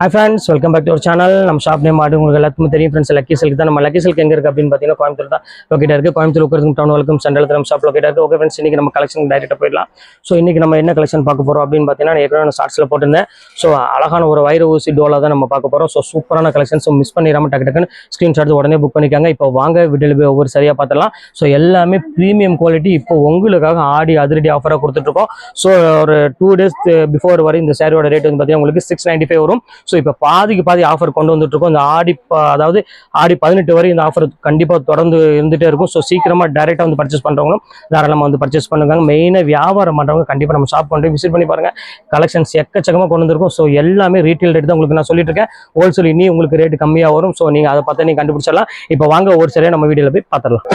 Hi friends welcome back to ஒரு channel நம்ம shop name ஆடு உங்களுக்கு எல்லாத்துக்கும் தெரியும். ஃப்ரெண்ட்ஸ் லக்கி சில்க் தான். நம்ம லக்கி சில்க் எங்கே இருக்கு அப்படின்னு பார்த்தீங்கன்னா கோயம்புத்தூர் தான். லொக்கேட் இருக்குது கோயம்புத்தூர் உட்கிறது டவுன் வெல்கம் சென்ட்ரல் நம்ம ஷாப் லொக்கேட் ஓகே ஃப்ரெண்ட்ஸ் இன்னைக்கு நம்ம கலெக்ஷன் டேரெக்டாக போயிடலாம். ஸோ இன்னைக்கு நம்ம என்ன கலெக்ஷன் பார்க்க போகிறோம் அப்படின்னு பார்த்தீங்கன்னா நான் ஏற்கனவே ஷார்ட்ஸில் போட்டிருந்தேன். ஸோ அழகான ஒரு வைர ஊசி டோலாக தான் நம்ம பார்க்க போகிறோம் ஸோ சூப்பரான கலெக்ஷன் ஸோ மிஸ் பண்ணிடாமல் டக்கு டக்குன்னு ஸ்க்ரீன்ஷாட் உடனே புக் பண்ணிக்காங்க. இப்போ வாங்க வீட்டில் போய் ஒவ்வொரு சரியாக பார்த்துடலாம். ஸோ எல்லாமே ப்ரீமியம் குவாலிட்டி இப்போ உங்களுக்காக ஆடி அதிரடி ஆஃபராக கொடுத்துட்ருக்கோம் ஸோ ஒரு டூ டேஸ் பிஃபோர் வரை இந்த சாரியோட ரேட் வந்து பார்த்தீங்கன்னா உங்களுக்கு சிக்ஸ் நைன்ட்டி ஃபைவ் வரும். ஸோ இப்போ பாதிக்கு பாதி ஆஃபர் கொண்டு வந்துட்டுருக்கோம். இந்த ஆடி அதாவது ஆடி பதினெட்டு வரை இந்த ஆஃபர் கண்டிப்பாக தொடர்ந்து இருந்துகிட்டே இருக்கும். ஸோ சீக்கிரமாக டேரெக்டாக வந்து பர்ச்சேஸ் பண்ணுறவங்களும் தாராளமாக வந்து பர்ச்சேஸ் பண்ணுறாங்க மெயினாக வியாபாரம் பண்ணுறவங்க கண்டிப்பாக நம்ம ஷாப் கொண்டு விசிட் பண்ணி பாருங்கள் கலெக்ஷன்ஸ் எக்கச்சக்கமாக கொண்டு வந்திருக்கும். ஸோ எல்லாமே ரீட்டைல் ரேட் தான் உங்களுக்கு நான் சொல்லிட்டு இருக்கேன். ஹோல்சேல் இனி உங்களுக்கு ரேட் கம்மியாக வரும். ஸோ நீங்கள் அதை பார்த்தா நீங்கள் கண்டுபிடிச்சிடலாம். இப்போ வாங்க ஒரு சரியாக நம்ம வீடியோவில் போய் பார்த்துடலாம்.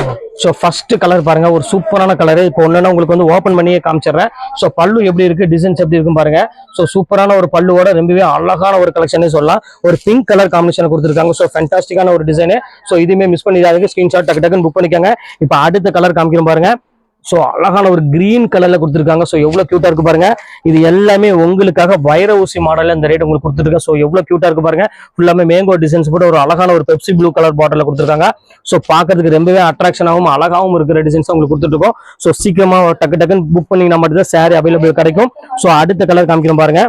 ஸோ ஃபர்ஸ்ட் கலர் பாருங்க. ஒரு சூப்பரான கலர் இப்போ ஒன்றுனா உங்களுக்கு வந்து ஓப்பன் பண்ணியே காமிச்சிடுறேன். ஸோ பல்லு எப்படி இருக்கு? டிசைன்ஸ் எப்படி இருக்கும் பாருங்க. ஸோ சூப்பரான ஒரு பல்லுவோட ரொம்பவே அழகான ஒரு கலர் கலெக்ஷனே சொல்லலாம். ஒரு பிங்க் கலர் காம்பினேஷன் கொடுத்துருக்காங்க. ஸோ ஃபென்டாஸ்டிக்கான ஒரு டிசைனு ஸோ இதுவுமே மிஸ் பண்ணிடாதீங்க. ஸ்கிரீன்ஷாட் டக்கு டக்குன்னு புக் பண்ணிக்கோங்க. இப்போ அடுத்த கலர் காமிக்கிறோம் பாருங்க. ஸோ அழகான ஒரு கிரீன் கலர்ல கொடுத்துருக்காங்க. ஸோ எவ்வளோ கியூட்டா இருக்கு பாருங்க. இது எல்லாமே உங்களுக்காக வைர ஊசி மாடல்ல இந்த ரேட் உங்களுக்கு கொடுத்துருக்கேன். ஸோ எவ்வளோ கியூட்டா இருக்கு பாருங்க. ஃபுல்லாமே மேங்கோ டிசைன்ஸ் போட்டு ஒரு அழகான ஒரு பெப்சி ப்ளூ கலர் பாட்டில் கொடுத்துருக்காங்க. ஸோ பார்க்கறதுக்கு ரொம்பவே அட்ராக்ஷனாகவும் அழகாகவும் இருக்கிற டிசைன்ஸ் உங்களுக்கு கொடுத்துருக்கோம் ஸோ சீக்கிரமா டக்கு டக்குன்னு புக் பண்ணிங்கன்னா மட்டும் தான் சாரி அவைலபிள் கிடைக்கும். ஸோ அடுத்த கலர் காமிக்கிறோம் பாருங்க.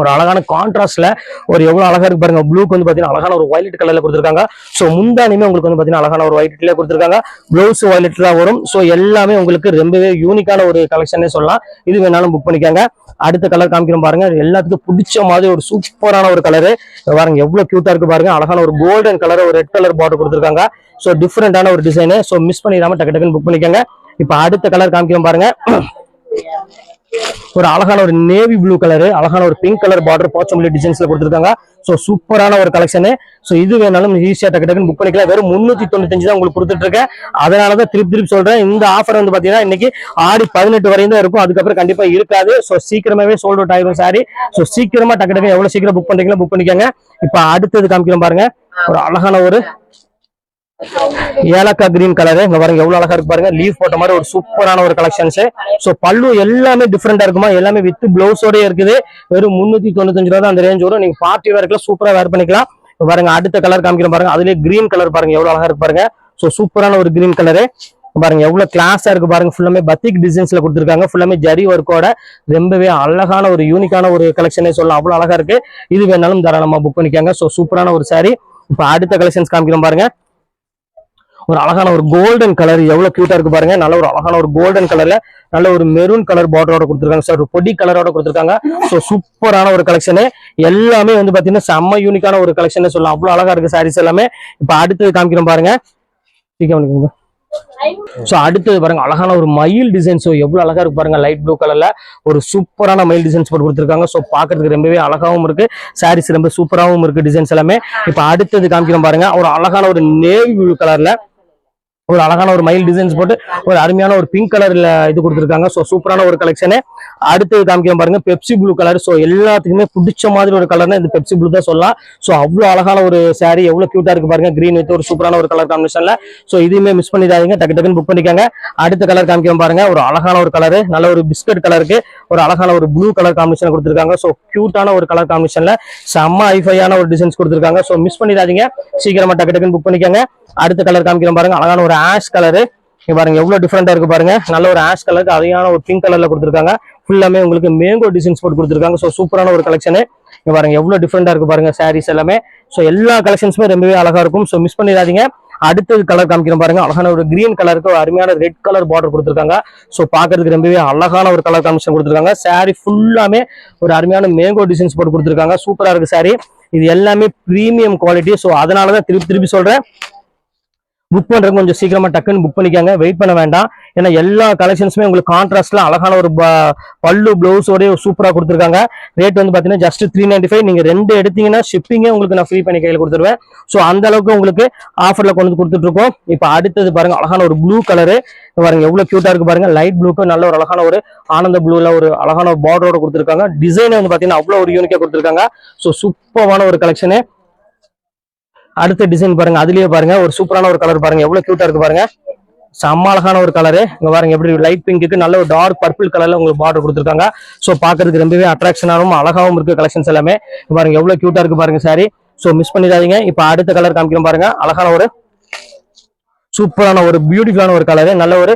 ஒரு அழகான கான்ட்ராஸ்ட்ல ஒரு எவ்வளவு அழகா இருக்கு பாருங்க. ப்ளூக்கு வந்து பாத்தீங்கன்னா அழகான ஒரு வயலட் கலர்ல கொடுத்துருக்காங்க. ஸோ முந்தானியுமே உங்களுக்கு வந்து பாத்தீங்கன்னா அழகான ஒரு வயலட்ல கொடுத்துருக்காங்க. ப்ளவுஸ் வயலட்ல வரும். ஸோ எல்லாமே உங்களுக்கு ரொம்பவே யூனிக்கான ஒரு கலெக்ஷனே சொல்லலாம். இது வேணாலும் புக் பண்ணிக்கோங்க. அடுத்த கலர் காமிக்கிறோம் பாருங்க. எல்லாத்துக்கும் பிடிச்ச மாதிரி ஒரு சூப்பரான ஒரு கலரு பாருங்க எவ்வளவு கியூட்டா இருக்கு பாருங்க. அழகான ஒரு கோல்டன் கலர் ஒரு ரெட் கலர் பார்டர் கொடுத்துருக்காங்க. ஸோ டிஃப்ரெண்டான ஒரு டிசைனு ஸோ மிஸ் பண்ணிடாம டக்கு டக்குன்னு புக் பண்ணிக்கோங்க. இப்போ அடுத்த கலர் காமிக்கிறோம் பாருங்க. ஒரு அழகான ஒரு நேவி ப்ளூ கலர் அழகான ஒரு பிங்க் கலர் பார்டர் போச்சம்பள்ளி டிசைன்ஸ்ல கொடுத்துருக்காங்க. ஸோ சூப்பரான ஒரு கலெக்ஷனு ஸோ இது வேணாலும் ஈஸியா டக்கு டக்குன்னு புக் பண்ணிக்கலாம். வெறும் முன்னூத்தி தொண்ணூத்தஞ்சு தான் உங்களுக்கு கொடுத்துட்டு இருக்கேன் அதனால தான் திருப்பி திருப்பி சொல்றேன். இந்த ஆஃபர் வந்து பாத்தீங்கன்னா இன்னைக்கு ஆடி பதினெட்டு வரையும் தான் இருக்கும். அதுக்கப்புறம் கண்டிப்பா இருக்காது. ஸோ சீக்கிரமாகவே சோல்ட் அவுட் ஆயிரும் சாரி ஸோ சீக்கிரமா டக்கு டக்கு எவ்வளவு சீக்கிரம் புக் பண்றீங்களோ புக் பண்ணிக்கோங்க. இப்போ அடுத்தது காமிக்கிறோம் பாருங்க. ஒரு அழகான ஒரு ஏலக்கா கிரீன் கலர் இங்க பாருங்க எவ்வளவு அழகா இருக்கு பாருங்க. லீவ் போட்ட மாதிரி ஒரு சூப்பரான ஒரு கலெக்ஷன்ஸ் சோ பல்லு எல்லாமே டிஃப்ரெண்டா இருக்குமா? எல்லாமே வித் பிளவுஸோட இருக்குது. வெறும் முன்னூத்தி தொண்ணூத்தஞ்சு ரூபா தான் அந்த ரேஞ்ச் வரும். நீங்க பார்ட்டி வேர்க்கெல்லாம் சூப்பரா வேர் பண்ணிக்கலாம். பாருங்க அடுத்த கலர் காமிக்கிறோம் பாருங்க. அதுலயே கிரீன் கலர் பாருங்க எவ்வளவு அழகா இருக்கு பாருங்க. சோ சூப்பரான ஒரு கிரீன் கலரு பாருங்க எவ்வளவு கிளாஸா இருக்கு பாருங்க. ஃபுல்லாமே பத்திக் டிசைன்ஸ்ல கொடுத்துருக்காங்க. ஃபுல்லாமே ஜரி ஒர்க்கோட ரொம்பவே அழகான ஒரு யூனிக்கான ஒரு கலெக்ஷனே சொல்லலாம். அவ்வளவு அழகா இருக்கு. இது வேணாலும் தாராளமா புக் பண்ணிக்காங்க. சோ சூப்பரான ஒரு சாரி இப்ப அடுத்த கலெக்ஷன்ஸ் காமிக்கிறோம் பாருங்க. ஒரு அழகான ஒரு கோல்டன் கலர் எவ்வளவு கியூட்டா இருக்கு பாருங்க. நல்ல ஒரு அழகான ஒரு கோல்டன் கலர்ல நல்ல ஒரு மெரூன் கலர் பார்டரோட கொடுத்துருக்காங்க. சார் ஒரு பொடி கலரோட கொடுத்துருக்காங்க. ஸோ சூப்பரான ஒரு கலெக்ஷனு எல்லாமே வந்து பாத்தீங்கன்னா செம்ம யூனிக்கான ஒரு கலெக்ஷன் சொல்லலாம். அவ்வளவு அழகா இருக்கு சாரீஸ் எல்லாமே. இப்ப அடுத்தது காமிக்கிறோம் பாருங்க. சீக்கிரம் ஸோ அடுத்தது பாருங்க. அழகான ஒரு மயில் டிசைன்ஸோ எவ்வளோ எவ்வளவு அழகா இருக்கு பாருங்க. லைட் ப்ளூ கலர்ல ஒரு சூப்பரான மயில் டிசைன்ஸ் போட்டு கொடுத்துருக்காங்க. ஸோ பாக்குறதுக்கு ரொம்பவே அழகாவும் இருக்கு. சாரீஸ் ரொம்ப சூப்பராகவும் இருக்கு டிசைன்ஸ் எல்லாமே. இப்போ அடுத்தது காமிக்கிறோம் பாருங்க. ஒரு அழகான ஒரு நேவி ப்ளூ கலர்ல ஒரு அழகான ஒரு மயில் டிசைன்ஸ் போட்டு ஒரு அருமையான ஒரு பிங்க் கலர்ல இது கொடுத்துருக்காங்க. ஸோ சூப்பரான ஒரு கலெக்ஷனு அடுத்தது காமிக்கிற பாருங்க பெப்சி ப்ளூ கலர் ஸோ எல்லாத்துக்குமே பிடிச்ச மாதிரி ஒரு கலர்னா இந்த பெப்சி ப்ளூ தான் சொல்லலாம். ஸோ அவ்வளோ அழகான ஒரு saree எவ்வளோ கியூட்டா இருக்கு பாருங்க. கிரீன் வித் ஒரு சூப்பரான ஒரு கலர் காம்பினேஷன்ல ஸோ இதுவுமே மிஸ் பண்ணிடாதீங்க. டக்கு டக்குன்னு புக் பண்ணிக்கோங்க. அடுத்த கலர் காமிக்கிற பாருங்க. ஒரு அழகான ஒரு கலர் நல்ல ஒரு பிஸ்கட் கலருக்கு ஒரு அழகான ஒரு ப்ளூ கலர் காம்பினேஷன் கொடுத்துருக்காங்க. ஸோ கியூட்டான ஒரு கலர் காம்பினேஷன்ல செம்ம ஐஃபையான ஒரு டிசைன்ஸ் கொடுத்துருக்காங்க. ஸோ மிஸ் பண்ணிடாதீங்க. சீக்கிரமா டக்கு டக்குன்னு புக் பண்ணிக்கோங்க. அடுத்த கலர் காமிக்கிறோம் பாருங்க. அழகான ஒரு ஆஷ் கலரு இங்க பாருங்க எவ்வளவு டிஃப்ரெண்டா இருக்கு பாருங்க. நல்ல ஒரு ஆஷ் கலருக்கு அதிகமான ஒரு பிங்க் கலர்ல கொடுத்துருக்காங்க. ஃபுல்லாமே உங்களுக்கு மேங்கோ டிசைன்ஸ் போட்டு கொடுத்துருக்காங்க. ஸோ சூப்பரான ஒரு கலெக்ஷனு இங்க பாருங்க எவ்வளவு டிஃப்ரெண்டா இருக்கு பாருங்க சாரீஸ் எல்லாமே. ஸோ எல்லா கலெக்ஷன்ஸுமே ரொம்பவே அழகா இருக்கும். ஸோ மிஸ் பண்ணிடாதீங்க. அடுத்தது கலர் காமிக்கிறோம் பாருங்க. அழகான ஒரு கிரீன் கலருக்கு ஒரு அருமையான ரெட் கலர் பார்டர் கொடுத்துருக்காங்க. ஸோ பார்க்கறதுக்கு ரொம்பவே அழகான ஒரு கலர் காம்பினேஷன் கொடுத்துருக்காங்க. Saree ஃபுல்லாமே ஒரு அருமையான மேங்கோ டிசைன்ஸ் போட்டு கொடுத்துருக்காங்க. சூப்பரா இருக்கு saree. இது எல்லாமே ப்ரீமியம் குவாலிட்டி ஸோ அதனால தான் திருப்பி திருப்பி சொல்றேன். புக் பண்றது கொஞ்சம் சீக்கிரமா டக்குன்னு புக் பண்ணிக்காங்க. வெயிட் பண்ண வேண்டாம். ஏன்னா எல்லா கலெக்ஷன்ஸுமே உங்களுக்கு கான்ட்ராஸ்ட்ல அழகான ஒரு ப- பல்லு பிளவுஸோட சூப்பரா கொடுத்துருக்காங்க. ரேட் வந்து பாத்தீங்கன்னா ஜஸ்ட் த்ரீ நைன்டி ஃபைவ் நீங்க ரெண்டு எடுத்தீங்கன்னா ஷிப்பிங்கே உங்களுக்கு நான் ஃப்ரீ பண்ணி கையில் கொடுத்துருவேன். ஸோ அந்த அளவுக்கு உங்களுக்கு ஆஃபர்ல கொண்டு வந்து கொடுத்துட்டு இருக்கோம் இப்போ அடுத்தது பாருங்க அழகான ஒரு ப்ளூ கலரு பாருங்க எவ்வளவு கியூட்டா இருக்கு பாருங்க. லைட் ப்ளூக்கு நல்ல ஒரு அழகான ஒரு ஆனந்த ப்ளூல ஒரு அழகான ஒரு பார்டரோட கொடுத்துருக்காங்க. டிசைன் வந்து பாத்தீங்கன்னா அவ்வளவு ஒரு யூனிக்கா கொடுத்துருக்காங்க. ஸோ சூப்பரான ஒரு கலெக்ஷனு அடுத்த டிசைன் பாருங்க. அதுலயே பாருங்க. ஒரு சூப்பரான ஒரு கலர் பாருங்க. எவ்வளவு கியூட்டா இருக்கு பாருங்க. செம்ம அழகான ஒரு கலரு இங்க பாருங்க எப்படி லைட் பிங்க்கு நல்ல ஒரு டார்க் பர்பிள் கலர்ல உங்களுக்கு பார்டர் கொடுத்துருக்காங்க. ஸோ பாக்குறதுக்கு ரொம்பவே அட்ராக்ஷனாகவும் அழகாவும் இருக்கு கலெக்ஷன்ஸ் எல்லாமே. பாருங்க எவ்வளவு கியூட்டா இருக்கு பாருங்க சாரி ஸோ மிஸ் பண்ணிடாதீங்க. இப்போ அடுத்த கலர் காமிக்கிறோம் பாருங்க. அழகான ஒரு சூப்பரான ஒரு பியூட்டிஃபுல்லான ஒரு கலரு நல்ல ஒரு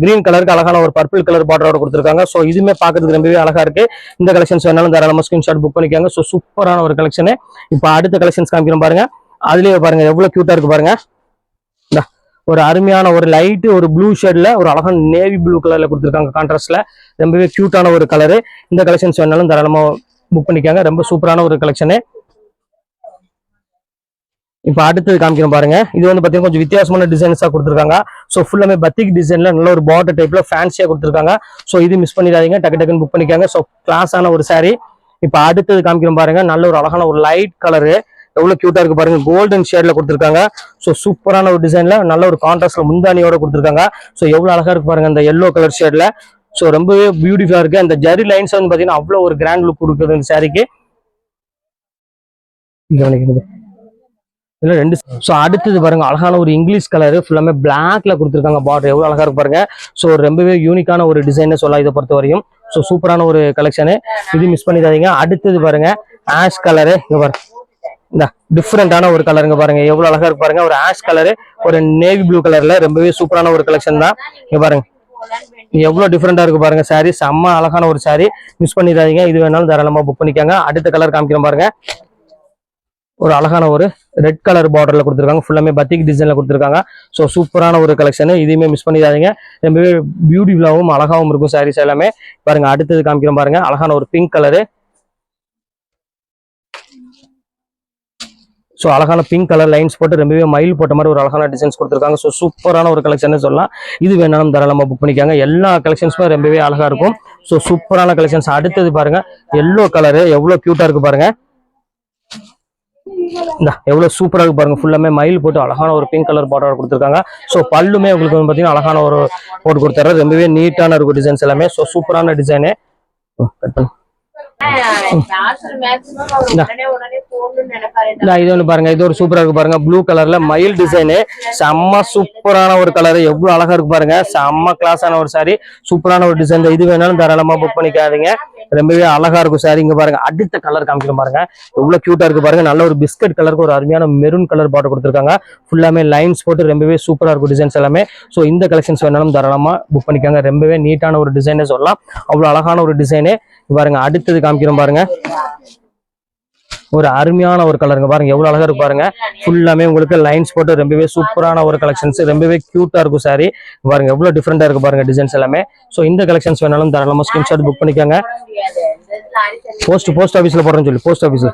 கிரீன் கலருக்கு அழகான ஒரு பர்பிள் கலர் பார்டரோட கொடுத்துருக்காங்க. ஸோ இதுவுமே பார்க்கறதுக்கு ரொம்பவே அழகா இருக்கு. இந்த கலெக்ஷன்ஸ் வேணாலும் தாராளமாக ஸ்கிரீன்ஷாட் புக் பண்ணிக்காங்க. ஸோ சூப்பரான ஒரு கலெக்ஷனு இப்போ அடுத்த கலெக்ஷன்ஸ் காமிக்கிறோம் பாருங்க. அதுலயே பாருங்க எவ்வளவு கியூட்டா இருக்கு பாருங்க. இந்தா, ஒரு அருமையான ஒரு லைட் ஒரு ப்ளூ ஷேட்ல ஒரு அழகான நேவி ப்ளூ கலர்ல கொடுத்துருக்காங்க கான்ட்ராஸ்ட்ல ரொம்பவே கியூட்டான ஒரு கலரு இந்த கலெக்ஷன்ஸ் வேணாலும் தாராளமா புக் பண்ணிக்காங்க. ரொம்ப சூப்பரான ஒரு கலெக்ஷனு இப்போ அடுத்தது காமிக்கிறோம் பாருங்க. இது வந்து பாத்தீங்கன்னா கொஞ்சம் வித்தியாசமான டிசைன்ஸா கொடுத்துருக்காங்க. ஸோ ஃபுல்லாமே பத்திக் டிசைன்ல நல்ல ஒரு பார்டர் டைப்ல ஃபேன்சியா கொடுத்துருக்காங்க. ஸோ இது மிஸ் பண்ணிடாதீங்க. டக்கு டக்குன்னு புக் பண்ணிக்காங்க. ஸோ கிளாஸான ஒரு saree. இப்போ அடுத்தது காமிக்கிறோம் பாருங்க. நல்ல ஒரு அழகான ஒரு லைட் கலரு எவ்வளவு கியூட்டா இருக்கு பாருங்க. கோல்டன் ஷேட்ல கொடுத்துருக்காங்க. ஸோ சூப்பரான ஒரு டிசைன்ல நல்ல ஒரு கான்ட்ராஸ்ட்ல முந்தானியோட கொடுத்துருக்காங்க. ஸோ எவ்வளவு அழகா இருக்கு பாருங்க அந்த எல்லோ கலர் ஷேட்ல ஸோ ரொம்பவே பியூட்டிஃபுல்லா இருக்கு. அந்த ஜரி லைன்ஸ் வந்து பாத்தீங்கன்னா அவ்வளவு ஒரு கிராண்ட் லுக் கொடுக்குது இந்த சாரிக்கு கவனிக்கிறது இல்ல ரெண்டு ஸோ அடுத்தது பாருங்க. அழகான ஒரு இங்கிலீஷ் கலர் ஃபுல்லாமே பிளாக்ல கொடுத்துருக்காங்க பார்டர் எவ்வளவு அழகா இருக்கு பாருங்க. ஸோ ரொம்பவே யூனிக்கான ஒரு டிசைன் சொல்லலாம் இதை பொறுத்த வரையும் ஸோ சூப்பரான ஒரு கலெக்ஷனு இது மிஸ் பண்ணிடாதீங்க. அடுத்தது பாருங்க. ஆஷ் கலரு இங்க பாருங்க. இந்த டிஃப்ரெண்டான ஒரு கலருங்க பாருங்க. எவ்வளவு அழகா இருக்கு பாருங்க. ஒரு ஆஷ் கலரு ஒரு நேவி ப்ளூ கலர்ல ரொம்பவே சூப்பரான ஒரு கலெக்ஷன் தான். இங்க பாருங்க. எவ்வளவு டிஃப்ரெண்டா இருக்கு பாருங்க. சாரி செம்ம அழகான ஒரு சாரி மிஸ் பண்ணிடாதீங்க. இது வேணாலும் தாராளமா புக் பண்ணிக்கோங்க. அடுத்த கலர் காமிக்கிறோம் பாருங்க. ஒரு அழகான ஒரு ரெட் கலர் பார்டர்ல கொடுத்துருக்காங்க. ஃபுல்லாமே பத்திக் டிசைன்ல கொடுத்துருக்காங்க. ஸோ சூப்பரான ஒரு கலெக்ஷன் இதையுமே மிஸ் பண்ணிடாதீங்க. ரொம்பவே பியூட்டிஃபுல்லாகவும் அழகாகவும் இருக்கும் சாரீஸ் எல்லாமே. பாருங்க அடுத்தது காமிக்கிறோம் பாருங்க. அழகான ஒரு பிங்க் கலரு ஸோ அழகான பிங்க் கலர் லைன்ஸ் போட்டு ரொம்பவே மயில் போட்ட மாதிரி ஒரு அழகான டிசைன்ஸ் கொடுத்துருக்காங்க. ஸோ சூப்பரான ஒரு கலெக்ஷன் சொல்லலாம். இது வேணாலும் தாராளமாக புக் பண்ணிக்காங்க. எல்லா கலெக்ஷன்ஸுமே ரொம்பவே அழகா இருக்கும். ஸோ சூப்பரான கலெக்ஷன்ஸ் அடுத்தது பாருங்க. எல்லோ கலரு எவ்வளோ க்யூட்டாக இருக்கு பாருங்க. இந்த எவ்வளவு சூப்பரா இருக்கு பாருங்க. ஃபுல்லாமே மயில் போட்டு அழகான ஒரு பிங்க் கலர் பார்டர் கொடுத்துருக்காங்க. ஸோ பல்லுமே உங்களுக்கு வந்து பாத்தீங்கன்னா அழகான ஒரு போட்டு கொடுத்தாரு ரொம்பவே நீட்டான இருக்கும் டிசைன்ஸ் எல்லாமே. ஸோ சூப்பரான டிசைனு கட் பண்ணு. இது ஒன்று பாருங்க இது ஒரு சூப்பரா இருக்கு பாருங்க. ப்ளூ கலர்ல மயில் டிசைனு செம்ம சூப்பரான ஒரு கலர் எவ்வளவு அழகா இருக்கு பாருங்க. செம்ம கிளாஸான ஒரு சாரி சூப்பரான ஒரு டிசைன் இது வேணாலும் தாராளமா புக் பண்ணிக்காதீங்க. ரொம்பவே அழகா இருக்கும் சாரி இங்க பாருங்க. அடுத்த கலர் காமிக்கிறோம் பாருங்க. எவ்வளவு கியூட்டா இருக்கு பாருங்க. நல்ல ஒரு பிஸ்கட் கலருக்கு ஒரு அருமையான மெரூன் கலர் பாட்டு கொடுத்துருக்காங்க. ஃபுல்லாமே லைன்ஸ் போட்டு ரொம்பவே சூப்பரா இருக்கும் டிசைன்ஸ் எல்லாமே. ஸோ இந்த கலெக்ஷன்ஸ் வேணாலும் தாராளமா புக் பண்ணிக்காங்க. ரொம்பவே நீட்டான ஒரு டிசைனே சொல்லலாம். அவ்வளவு அழகான ஒரு டிசைனு பாருங்க அடுத்தது காமிக்கிறோம் பாருங்க. ஒரு அருமையான ஒரு கலருங்க பாருங்க எவ்வளவு அழகா இருக்கு பாருங்க. ஃபுல்லாமே உங்களுக்கு லைன்ஸ் போட்டு ரொம்பவே சூப்பரான ஒரு கலெக்ஷன்ஸ் ரொம்பவே கியூட்டா இருக்கும் சாரி பாருங்க எவ்வளவு டிஃப்ரெண்டா இருக்கு பாருங்க டிசைன்ஸ் எல்லாமே. ஸோ இந்த கலெக்ஷன்ஸ் வேணாலும் தாராளமா ஸ்கிரீன்ஷாட் புக் பண்ணிக்கோங்க. போஸ்ட் போஸ்ட் ஆஃபீஸ்ல போடுறேன்னு சொல்லி போஸ்ட் ஆஃபீஸ்ல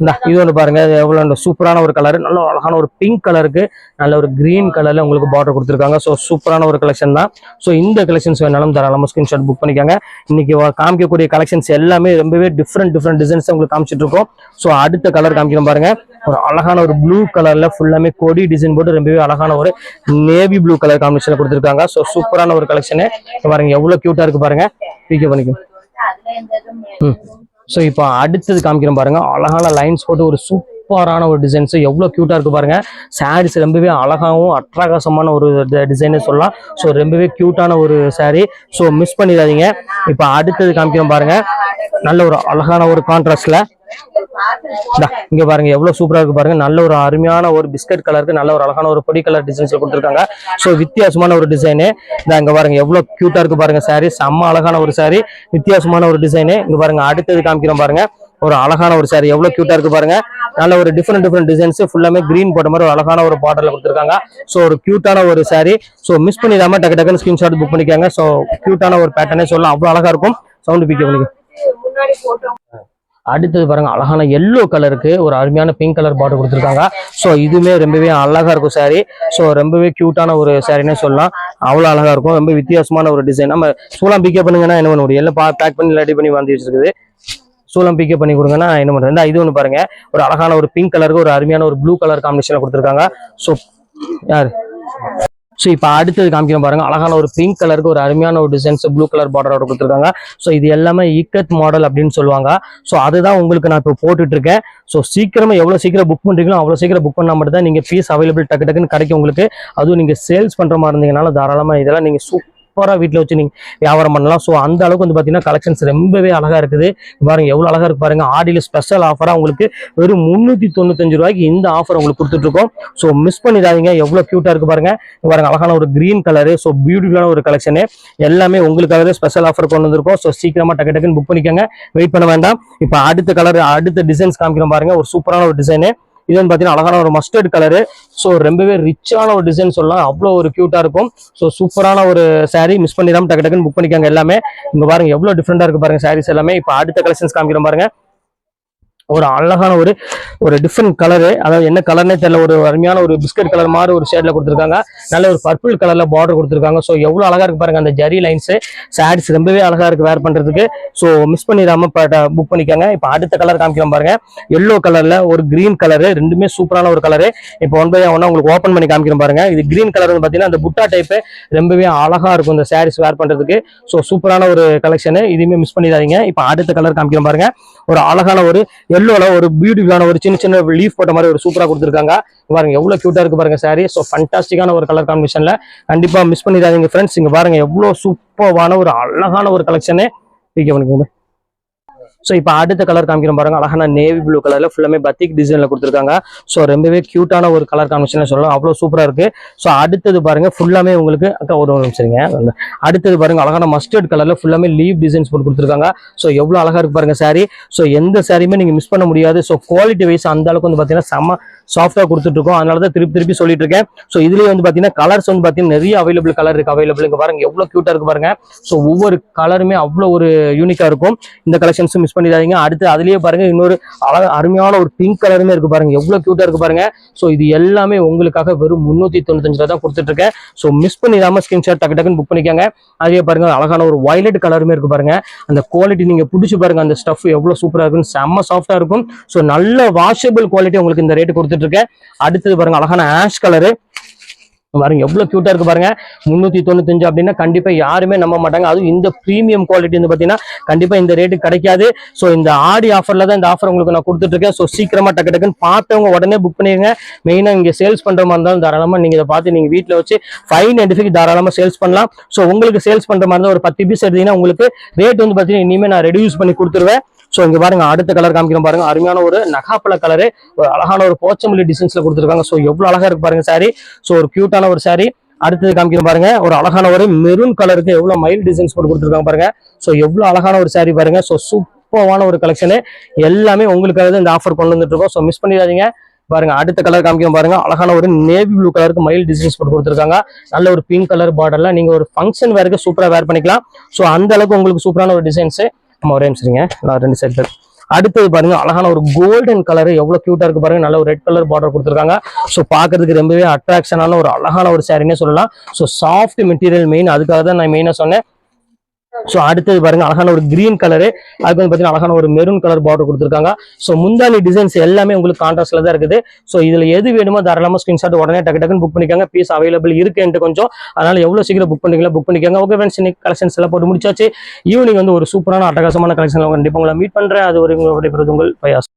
இந்த இது ஒன்று பாருங்க இது எவ்வளவு சூப்பரான ஒரு கலர் நல்ல அழகான ஒரு பிங்க் கலருக்கு நல்ல ஒரு கிரீன் கலர்ல உங்களுக்கு பார்டர் கொடுத்துருக்காங்க. ஸோ சூப்பரான ஒரு கலெக்ஷன் தான். ஸோ இந்த கலெக்ஷன்ஸ் வேணாலும் தாராளமாக ஸ்கிரீன்ஷாட் புக் பண்ணிக்கோங்க. இன்னைக்கு காமிக்கக்கூடிய கலெக்ஷன்ஸ் எல்லாமே ரொம்பவே டிஃப்ரெண்ட் டிஃப்ரெண்ட் டிசைன்ஸ் உங்களுக்கு காமிச்சிட்டு இருக்கோம். ஸோ அடுத்த கலர் காமிக்கிறோம் பாருங்க. ஒரு அழகான ஒரு ப்ளூ கலர்ல ஃபுல்லாமே கொடி டிசைன் போட்டு ரொம்பவே அழகான ஒரு நேவி ப்ளூ கலர் காம்பினேஷன் கொடுத்துருக்காங்க. ஸோ சூப்பரான ஒரு கலெக்ஷனு பாருங்க எவ்வளவு கியூட்டா இருக்கு பாருங்க. பிகே பண்ணிக்கோ. ஸோ இப்போ அடுத்தது காமிக்கிறேன் பாருங்க. அழகான லைன்ஸ் போட்டு ஒரு சூப்பரான ஒரு டிசைன்ஸு எவ்வளோ க்யூட்டாக இருக்கு பாருங்கள் சாரீஸ் ரொம்பவே அழகாகவும் அட்டகாசமான ஒரு டிசைனே சொல்லலாம். ஸோ ரொம்பவே க்யூட்டான ஒரு சாரீ ஸோ மிஸ் பண்ணிடாதீங்க. இப்போ அடுத்தது காமிக்கிறோம் பாருங்க. நல்ல ஒரு அழகான ஒரு கான்ட்ராஸ்டில் இங்க பாருங்க. எவ்வளவு சூப்பரா இருக்கு பாருங்க. நல்ல ஒரு அருமையான ஒரு பிஸ்கட் கலருக்கு நல்ல ஒரு அழகான ஒரு பொடி கலர் டிசைன்ஸ் கொடுத்துருக்காங்க. ஸோ வித்தியாசமான ஒரு டிசைனு இந்த இங்க பாருங்க. எவ்வளவு கியூட்டா இருக்கு பாருங்க சாரி செம்ம அழகான ஒரு சாரி வித்தியாசமான ஒரு டிசைனு இங்க பாருங்க. அடுத்தது காமிக்கிறோம் பாருங்க. ஒரு அழகான ஒரு சாரி எவ்வளவு கியூட்டா இருக்கு பாருங்க. நல்ல ஒரு டிஃப்ரெண்ட் டிஃப்ரெண்ட் டிசைன்ஸ் ஃபுல்லாமே கிரீன் போட்ட மாதிரி ஒரு அழகான ஒரு பார்டர்ல கொடுத்துருக்காங்க. ஸோ ஒரு கியூட்டான ஒரு saree. ஸோ மிஸ் பண்ணிடாம டக்கு டக்குன்னு ஸ்கிரீன்ஷாட் புக் பண்ணிக்காங்க. ஸோ கியூட்டான ஒரு பேட்டர்னே சொல்லலாம். அவ்வளோ அழகா இருக்கும். சவுண்ட் பிக்கே உங்களுக்கு. அடுத்தது பாருங்க அழகான எல்லோ கலருக்கு ஒரு அருமையான பிங்க் கலர் பாட்டு கொடுத்துருக்காங்க. ஸோ இதுவுமே ரொம்பவே அழகா இருக்கும் சாரி ஸோ ரொம்பவே கியூட்டான ஒரு சாரினே சொல்லலாம். அவ்வளோ அழகா இருக்கும். ரொம்ப வித்தியாசமான ஒரு டிசைன் நம்ம சூலாம் பிக்கே பண்ணுங்கன்னா என்ன பண்ண முடியும் எல்லாம் பேக் பண்ணி ரெடி பண்ணி வந்து வச்சிருக்குது. சூளம் பிக்கே பண்ணி கொடுங்கன்னா என்ன பண்றது? இது ஒன்று பாருங்க. ஒரு அழகான ஒரு பிங்க் கலருக்கு ஒரு அருமையான ஒரு ப்ளூ கலர் காம்பினேஷன்ல கொடுத்துருக்காங்க. ஸோ யாரு? ஸோ இப்போ அடுத்தது காமிக்கிறோம் பாருங்க. அழகான ஒரு பிங்க் கலருக்கு ஒரு அருமையான ஒரு டிசைன்ஸ் ப்ளூ கலர் பார்டரோட கொடுத்துருக்காங்க. ஸோ இது எல்லாமே இக்கத் மாடல் அப்படின்னு சொல்லுவாங்க. ஸோ அதுதான் உங்களுக்கு நான் இப்போ போட்டுட்டு இருக்கேன் ஸோ சீக்கிரமா எவ்வளோ சீக்கிரம் புக் பண்ணுறீங்களோ அவ்வளோ சீக்கிரம் புக் பண்ணால் மட்டும் தான் நீங்கள் பீஸ் அவைலபிள் டக்கு டக்குன்னு கிடைக்கும் உங்களுக்கு. அதுவும் நீங்கள் சேல்ஸ் பண்ற மாதிரி இருந்தீங்கனால தாராளமாக இதெல்லாம் நீங்கள் சூப்பராக வீட்டில் வச்சு நீங்கள் வியாபாரம் பண்ணலாம். ஸோ அந்த அளவுக்கு வந்து பார்த்தீங்கன்னா கலெக்ஷன்ஸ் ரொம்பவே அழகாக இருக்குது. பாருங்க எவ்வளோ அழகாக இருக்கு பாருங்க. ஆடியில் ஸ்பெஷல் ஆஃபராக உங்களுக்கு வெறும் முந்நூற்றி தொண்ணூத்தஞ்சு ரூபாய்க்கு இந்த ஆஃபர் உங்களுக்கு கொடுத்துட்ருக்கோம். ஸோ மிஸ் பண்ணிடாதீங்க. எவ்வளோ க்யூட்டாக இருக்குது பாருங்கள் பாருங்கள் அழகான ஒரு கிரீன் கலரு ஸோ பியூட்டிஃபுல்லான ஒரு கலெக்ஷனு எல்லாமே உங்களுக்காகவே ஸ்பெஷல் ஆஃபர் கொண்டு வந்திருக்கோம். ஸோ சீக்கிரமாக டக்கு டக்குன்னு புக் பண்ணிக்கோங்க. வெயிட் பண்ண வேண்டாம். இப்போ அடுத்த கலர் அடுத்த டிசைன்ஸ் காமிக்கிறோம் பாருங்கள் ஒரு சூப்பரான ஒரு டிசைனு இது வந்து பார்த்தீங்கன்னா அழகான ஒரு மஸ்டர்ட் கலரு ஸோ ரொம்பவே ரிச்சான ஒரு டிசைன் சொல்லலாம். அவ்வளோ ஒரு க்யூட்டாக இருக்கும். ஸோ சூப்பரான ஒரு சாரீ மிஸ் பண்ணிடாமல் டக்கு டக்குன்னு புக் பண்ணிக்காங்க எல்லாமே. இங்கே பாருங்க எவ்வளோ டிஃப்ரெண்டாக இருக்கு பாருங்க சாரீஸ் எல்லாமே. இப்போ அடுத்த கலெக்ஷன்ஸ் காமிக்கிறோம் பாருங்க. ஒரு அழகான ஒரு ஒரு டிஃப்ரெண்ட் கலரு அதாவது என்ன கலர்னே தெரியல ஒரு அருமையான ஒரு பிஸ்கட் கலர் மாதிரி ஒரு ஷேட்ல கொடுத்துருக்காங்க. நல்ல ஒரு பர்பிள் கலர்ல பார்டர் கொடுத்துருக்காங்க. ஸோ எவ்வளோ அழகா இருக்கு பாருங்க அந்த ஜரி லைன்ஸ் சாரீஸ் ரொம்பவே அழகா இருக்கு வேர் பண்றதுக்கு. ஸோ மிஸ் பண்ணிடாம புக் பண்ணிக்கோங்க. இப்போ அடுத்த கலர் காமிக்கலாம் பாருங்க. எல்லோ கலர்ல ஒரு கிரீன் கலரு ரெண்டுமே சூப்பரான ஒரு கலரு இப்போ ஒன் பை ஒன்னா உங்களுக்கு ஓப்பன் பண்ணி காமிக்கிறேன் பாருங்க. இது கிரீன் கலர் வந்து பார்த்தீங்கன்னா அந்த புட்டா டைப்பு ரொம்பவே அழகா இருக்கும் இந்த சாரீஸ் வேர் பண்றதுக்கு. ஸோ சூப்பரான ஒரு கலெக்ஷனு இதுவுமே மிஸ் பண்ணிடாதீங்க. இப்போ அடுத்த கலர் காமிக்கிறேன் பாருங்க. ஒரு அழகான ஒரு எல்லோல ஒரு பியூட்டிஃபுல்லான ஒரு சின்ன சின்ன லீஃப் போட்ட மாதிரி ஒரு சூப்பரா கொடுத்துருக்காங்க. பாருங்க எவ்வளவு கியூட்டா இருக்கு பாருங்க சாரி ஸோ ஃபண்டாஸ்டிக்கான ஒரு கலர் காம்பினேஷன்ல கண்டிப்பா மிஸ் பண்ணிடாதீங்க ஃப்ரெண்ட்ஸ் இங்க பாருங்க எவ்வளவு சூப்பரான ஒரு அழகான ஒரு கலெக்ஷனு பிகே பண்ணிக்கோங்க ஸோ இப்போ அடுத்த கலர் காமிக்கிறோம் பாருங்க. அழகான நேவி ப்ளூ கலர்ல ஃபுல்லாமே பத்திக் டிசைன்ல கொடுத்துருக்காங்க. ஸோ ரொம்பவே கியூட்டான ஒரு கலர் காம்பினேஷன் சொல்லலாம். அவ்வளோ சூப்பரா இருக்கு. ஸோ அடுத்தது பாருங்க. ஃபுல்லாமே உங்களுக்கு அக்கா ஒரு நிமிஷம் அடுத்தது பாருங்க. அழகான மஸ்டர்ட் கலர்ல ஃபுல்லாமே லீவ் டிசைன்ஸ் போட்டு கொடுத்துருக்காங்க. ஸோ எவ்வளோ அழகா இருக்கு பாருங்க saree. ஸோ எந்த சாரியுமே நீங்க மிஸ் பண்ண முடியாது. ஸோ குவாலிட்டி வைஸ் அந்த அளவுக்கு வந்து பார்த்தீங்கன்னா செம்ம சாஃப்டா கொடுத்துட்டு இருக்கோம் அதனால தான் திருப்பி திருப்பி சொல்லிட்டு இருக்கேன் ஸோ இதுலயே வந்து பார்த்தீங்கன்னா கலர்ஸ் வந்து பார்த்தீங்கன்னா நிறைய அவைலபிள் கலர் இருக்கு. அவைலபிள் இங்க பாருங்க. எவ்வளோ கியூட்டா இருக்கு பாருங்க. ஸோ ஒவ்வொரு கலருமே அவ்வளோ ஒரு யூனிக்கா இருக்கும். இந்த கலெக்ஷன்ஸும் மிஸ் பண்ணிடாதீங்க. அடுத்து அதுலயே பாருங்க இன்னொரு அழகா அருமையான ஒரு பிங்க் கலருமே இருக்கு பாருங்க. எவ்வளவு கியூட்டா இருக்கு பாருங்க. ஸோ இது எல்லாமே உங்களுக்காக வெறும் முன்னூத்தி தொண்ணூத்தஞ்சு ரூபா தான் கொடுத்துட்டு இருக்கேன் ஸோ மிஸ் பண்ணிடாம ஸ்கிரீன்ஷாட் டக்கு டக்குன்னு புக் பண்ணிக்கோங்க. அதே பாருங்க அழகான ஒரு வயலட் கலருமே இருக்கு பாருங்க. அந்த குவாலிட்டி நீங்க பிடிச்சி பாருங்க. அந்த ஸ்டஃப் எவ்வளவு சூப்பரா இருக்கும் செம்ம சாஃப்டா இருக்கும். ஸோ நல்ல வாஷபிள் குவாலிட்டி உங்களுக்கு இந்த ரேட் கொடுத்துட்டு இருக்கேன் அடுத்தது பாருங்க அழகான ஆஷ் கலரு பாருங்க எவ்வளவு கியூட்டா இருக்கு பாருங்க. முன்னூத்தி தொண்ணூத்தஞ்சு அப்படின்னா கண்டிப்பா யாருமே நம்ப மாட்டாங்க. அதுவும் இந்த பிரீமியம் குவாலிட்டி வந்து பாத்தீங்கன்னா கண்டிப்பா இந்த ரேட்டு கிடைக்காது. ஸோ இந்த ஆடி ஆஃபர்ல தான் இந்த ஆஃபர் உங்களுக்கு நான் கொடுத்துட்டு இருக்கேன் ஸோ சீக்கிரமா டக்கு டக்குன்னு பார்த்தவங்க உடனே புக் பண்ணிருங்க மெயினா இங்க சேல்ஸ் பண்ற மாதிரி இருந்தாலும் தாராளமா நீங்க இதை பார்த்து நீங்க வீட்டுல வச்சு ஃபைவ் நைன்டிஃபிக் தாராளமா சேல்ஸ் பண்ணலாம். ஸோ உங்களுக்கு சேல்ஸ் பண்ற மாதிரி இருந்தா ஒரு பத்து பீஸ் எடுத்தீங்கன்னா உங்களுக்கு ரேட் வந்து பாத்தீங்கன்னா இனிமே நான் ரெடியூஸ் பண்ணி கொடுத்துருவேன். ஸோ இங்கே பாருங்க அடுத்த கலர் காமிக்கிறோம் பாருங்க. அருமையான ஒரு நகாப்பழ கலரு ஒரு அழகான ஒரு போச்சமல்லி டிசைன்ஸ்ல கொடுத்துருக்காங்க. ஸோ எவ்வளோ அழகா இருக்கு பாருங்க சாரி ஸோ ஒரு கியூட்டான ஒரு சாரி அடுத்தது காமிக்கிறோம் பாருங்க ஒரு அழகான ஒரு மெரூன் கலருக்கு எவ்வளோ மயில் டிசைன்ஸ் போட்டு கொடுத்துருக்காங்க பாருங்க. ஸோ எவ்வளோ அழகான ஒரு சாரி பாருங்க. ஸோ சூப்பரான ஒரு கலெக்ஷனு எல்லாமே உங்களுக்காக இந்த ஆஃபர் கொண்டு வந்துட்டு இருக்கோம். ஸோ மிஸ் பண்ணிடாதீங்க. பாருங்க அடுத்த கலர் காமிக்கும் பாருங்க. அழகான ஒரு நேவி ப்ளூ கலருக்கு மயில் டிசைன்ஸ் போட்டு கொடுத்துருக்காங்க. நல்ல ஒரு பிங்க் கலர் பார்டர்ல நீங்க ஒரு ஃபங்க்ஷன் வேருக்கு சூப்பரா வேர் பண்ணிக்கலாம். ஸோ அந்த அளவுக்கு உங்களுக்கு சூப்பரான ஒரு டிசைன்ஸ் நம்ம ஒரே நிமிஷம் நான் ரெண்டு செட் அடுத்தது பாருங்க அழகான ஒரு கோல்டன் கலர் எவ்வளவு கியூட்டா இருக்கு பாருங்க. நல்ல ஒரு ரெட் கலர் பார்டர் கொடுத்துருக்காங்க. ஸோ பாக்குறதுக்கு ரொம்பவே அட்ராக்ஷனான ஒரு அழகான ஒரு சாரின்னே சொல்லலாம். ஸோ சாஃப்ட் மெட்டீரியல் மெயின் அதுக்காக தான் நான் மெயினாக சொன்னேன். ஸோ அடுத்தது பாருங்க அழகான ஒரு கிரீன் கலரு அதுக்கு வந்து பார்த்தீங்கன்னா அழகான ஒரு மெரூன் கலர் பார்டர் கொடுத்துருக்காங்க. ஸோ முந்தானி டிசைன்ஸ் எல்லாமே உங்களுக்கு கான்ட்ராஸ்ட்ல தான் இருக்குது. ஸோ இதுல எது வேணுமோ தாராளமாக ஸ்கிரீன்ஷாட் உடனே டக்கு டக்குன்னு புக் பண்ணிக்காங்க. பீஸ் அவைலபிள் இருக்கு கொஞ்சம். அதனால எவ்வளோ சீக்கிரம் புக் பண்ணிக்கலாம் புக் பண்ணிக்கோங்க. ஓகே ஃப்ரெண்ட்ஸ் இன்னைக்கு கலெக்ஷன்ஸ் எல்லாம் போட்டு முடிச்சாச்சு. ஈவினிங் வந்து ஒரு சூப்பரான அட்டகாசமான கலெக்ஷன் கண்டிப்பாக உங்களை மீட் பண்ணுறேன் அது ஒரு உங்களுடைய உங்கள் பயாஸ்.